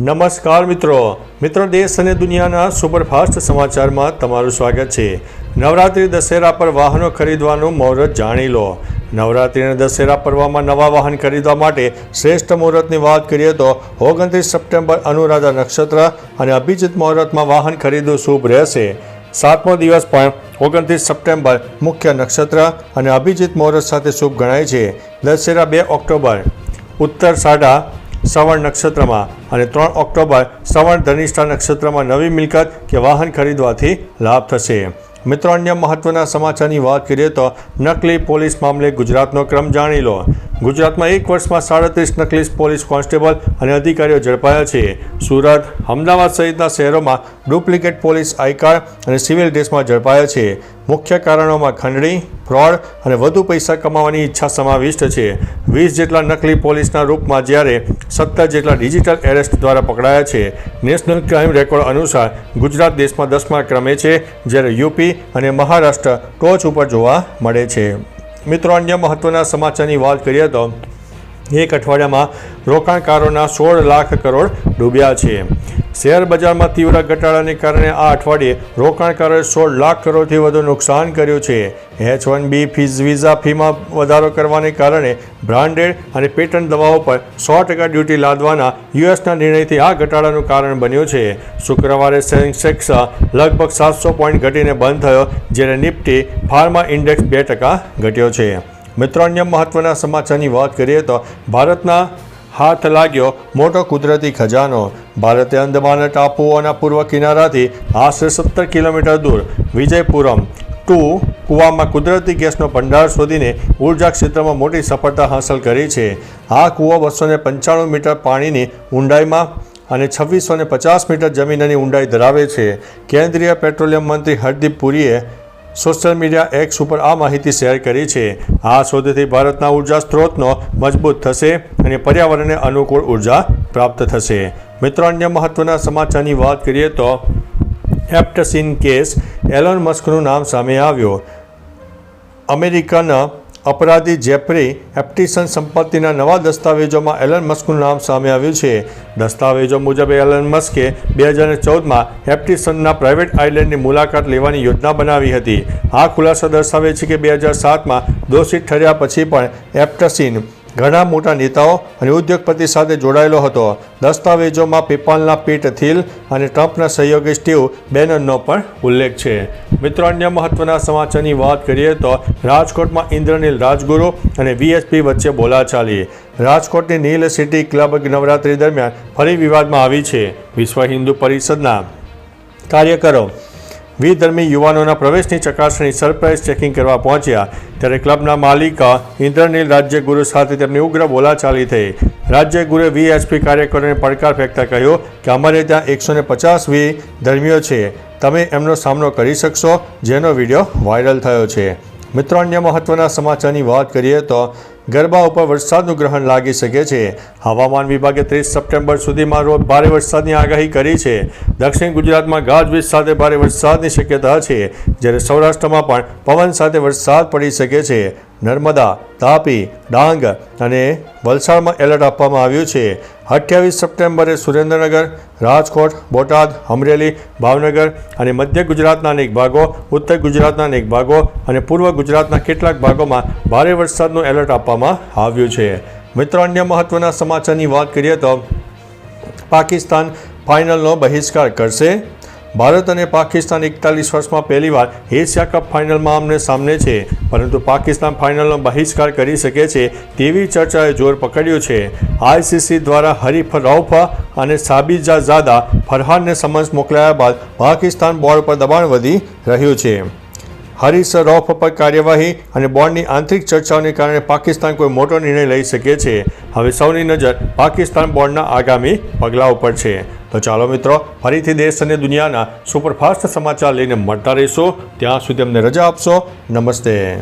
નમસ્કાર મિત્રો. મિત્રો, દેશ અને દુનિયાના સુપરફાસ્ટ સમાચારમાં તમારું સ્વાગત છે. નવરાત્રિ દશેરા પર વાહનો ખરીદવાનું મુહૂર્ત જાણી લો. નવરાત્રિ અને દશેરા પર્વમાં નવા વાહન ખરીદવા માટે શ્રેષ્ઠ મુહૂર્તની વાત કરીએ તો ઓગણત્રીસ સપ્ટેમ્બર અનુરાધા નક્ષત્ર અને અભિજીત મુહૂર્તમાં વાહન ખરીદવું શુભ રહેશે. સાતમો દિવસ પણ ઓગણત્રીસ સપ્ટેમ્બર મુખ્ય નક્ષત્ર અને અભિજીત મુહૂર્ત સાથે શુભ ગણાય છે. દશેરા બે ઓક્ટોબર. ઉત્તર સાડા શ્રવણ નક્ષત્રમાં અને ત્રણ ઓક્ટોબર શ્રવણ ધનિષ્ઠા નક્ષત્રમાં નવી મિલકત કે વાહન ખરીદવાથી લાભ થશે. મિત્રો, અન્ય મહત્વના સમાચારની વાત કરીએ તો નકલી પોલીસ મામલે ગુજરાતનો ક્રમ જાણી લો. ગુજરાતમાં એક વર્ષમાં સાડત્રીસ નકલી પોલીસ કોન્સ્ટેબલ અને અધિકારીઓ ઝડપાયા છે. સુરત, અમદાવાદ સહિતના શહેરોમાં ડુપ્લિકેટ પોલીસ આઈ અને સિવિલ ડ્રેસમાં ઝડપાયા છે. મુખ્ય કારણોમાં ખંડણી, ફ્રોડ અને વધુ પૈસા કમાવાની ઈચ્છા સમાવિષ્ટ છે. વીસ જેટલા નકલી પોલીસના રૂપમાં જ્યારે સત્તર જેટલા ડિજિટલ એરેસ્ટ દ્વારા પકડાયા છે. નેશનલ ક્રાઇમ રેકોર્ડ અનુસાર ગુજરાત દેશમાં દસમા ક્રમે છે, જ્યારે યુપી અને મહારાષ્ટ્ર ટોચ ઉપર જોવા મળે છે. મિત્રો, અન્ય મહત્વના સમાચારની વાત કરીએ તો એક અઠવાડિયામાં રોકાણકારોના સોળ લાખ કરોડ ડૂબ્યા છે. શેર બજારમાં તીવ્ર ઘટાડાને કારણે આ અઠવાડિયે રોકાણકારોએ સોળ લાખ કરોડથી વધુ નુકસાન કર્યું છે. H one B fees, visa ફીમાં વધારો કરવાને કારણે બ્રાન્ડેડ અને પેટર્ન દવાઓ પર સો ટકા ડ્યુટી લાદવાના યુએસના નિર્ણયથી આ ઘટાડાનું કારણ બન્યું છે. શુક્રવારે સેન્સેક્સ લગભગ સાતસો પોઈન્ટ ઘટીને બંધ થયો જ્યારે નિફ્ટી ફાર્મા ઇન્ડેક્સ બે ટકા ઘટ્યો છે. મિત્રો, અન્ય મહત્વના સમાચારની વાત કરીએ તો ભારતના હાથ લાગ્યો મોટો કુદરતી ખજાનો. ભારતે અંદમાન ટાપુઓના પૂર્વ કિનારાથી આશરે સત્તર કિલોમીટર દૂર વિજયપુરમ ટુ કૂવામાં કુદરતી ગેસનો ભંડાર શોધીને ઊર્જા ક્ષેત્રમાં મોટી સફળતા હાંસલ કરી છે. આ કૂવો બસો પંચાણું મીટર પાણીની ઊંડાઈમાં અને છવ્વીસો ને પચાસ મીટર જમીનની ઊંડાઈ ધરાવે છે. કેન્દ્રીય પેટ્રોલિયમ મંત્રી હરદીપ પુરીએ સોશિયલ મીડિયા એક્સ ઉપર આ માહિતી શેર કરી છે. આ શોધથી ભારતના ઊર્જા સ્ત્રોતનો મજબૂત થશે અને પર્યાવરણને અનુકૂળ ઊર્જા પ્રાપ્ત થશે. મિત્રો, અન્ય મહત્વના સમાચારની વાત કરીએ તો એપ્ટસિન કેસ એલોન મસ્કનું નામ સામે આવ્યો. અમેરિકન અપરાધી જેફરી એપ્ટિસન સંપત્તિના નવા દસ્તાવેજોમાં એલન મસ્કનું નામ સામે આવ્યું છે. દસ્તાવેજો મુજબ એલન મસ્કે બે હજાર ચૌદમાં એપ્ટિસનના પ્રાઇવેટ આઇલેન્ડની મુલાકાત લેવાની યોજના બનાવી હતી. આ ખુલાસો દર્શાવે છે કે બે હજાર સાતમાં દોષિત ઠર્યા પછી પણ એપ્ટસિન ઘણા મોટા નેતાઓ અને ઉદ્યોગપતિ સાથે જોડાયેલો હતો. દસ્તાવેજોમાં પેપાલના પીટ થિલ અને ટ્રમ્પના સહયોગી સ્ટીવ બેનનનો પણ ઉલ્લેખ છે. મિત્રો, અન્ય મહત્વના સમાચારની વાત કરીએ તો રાજકોટમાં ઇન્દ્રનીલ રાજગુરુ અને વીએસપી વચ્ચે બોલાચાલી. રાજકોટની નીલ સિટી ક્લબ નવરાત્રી દરમિયાન ફરી વિવાદમાં આવી છે. વિશ્વ હિન્દુ પરિષદના કાર્યકરો વિધર્મી યુવાનોના પ્રવેશની ચકાસણી સરપ્રાઇઝ ચેકિંગ કરવા પહોંચ્યા. ત્યારે ક્લબના માલિક ઇન્દ્રનીલ રાજ્યગુરુ સાથે તેમની ઉગ્ર બોલાચાલી થઈ. રાજ્યગુરુએ વીએચપી કાર્યકરોને પડકાર ફેંકતા કહ્યું કે અમારે ત્યાં એકસો ને પચાસ વી ધર્મીઓ છે. તમે એમનો સામનો કરી શકશો, જેનો વીડિયો વાયરલ થયો છે. મિત્રો, અન્ય મહત્વના સમાચારની વાત કરીએ તો ગરબા ઉપર વરસાદનું ગ્રહણ લાગી શકે છે. હવામાન વિભાગે ત્રીસ સપ્ટેમ્બર સુધીમાં રોજ ભારે વરસાદની આગાહી કરી છે. દક્ષિણ ગુજરાતમાં ગાજવીજ સાથે ભારે વરસાદની શક્યતા છે, જ્યારે સૌરાષ્ટ્રમાં પણ પવન સાથે વરસાદ પડી શકે છે. નર્મદા, તાપી, ડાંગ અને વલસાડમાં એલર્ટ આપવામાં આવ્યું છે. અઠ્યાવીસ સપ્ટેમ્બરે સુરેન્દ્રનગર, રાજકોટ, બોટાદ, અમરેલી, ભાવનગર અને મધ્ય ગુજરાતના અનેક ભાગો, ઉત્તર ગુજરાતના અનેક ભાગો અને પૂર્વ ગુજરાતના કેટલાક ભાગોમાં ભારે વરસાદનું એલર્ટ આપવામાં આવ્યું છે. મિત્રો, અન્ય મહત્વના સમાચારની વાત કરીએ તો પાકિસ્તાન ફાઇનલનો બહિષ્કાર કરશે. ભારત અને પાકિસ્તાન એકતાલીસ વર્ષમાં પહેલીવાર એશિયા કપ ફાઇનલમાં આમને સામને છે. પરંતુ પાકિસ્તાન ફાઇનલનો બહિષ્કાર કરી શકે છે તેવી ચર્ચાએ જોર પકડ્યું છે. આઈસીસી દ્વારા હરીફ રૌફા અને સાબિજા ઝાદા ફરહાનને સમન્સ મોકલાયા બાદ પાકિસ્તાન બોર્ડ પર દબાણ વધી રહ્યું છે. હરીશ રૌફ પર કાર્યવાહી અને બોર્ડની આંતરિક ચર્ચાઓને કારણે પાકિસ્તાન કોઈ મોટો નિર્ણય લઈ શકે છે. હવે સૌની નજર પાકિસ્તાન બોર્ડના આગામી પગલાં ઉપર છે. તો ચાલો મિત્રો, ફરીથી દેશ અને દુનિયાના સુપરફાસ્ટ સમાચાર લઈને મળતા રહીશું. ત્યાં સુધી અમને રજા આપશો. નમસ્તે.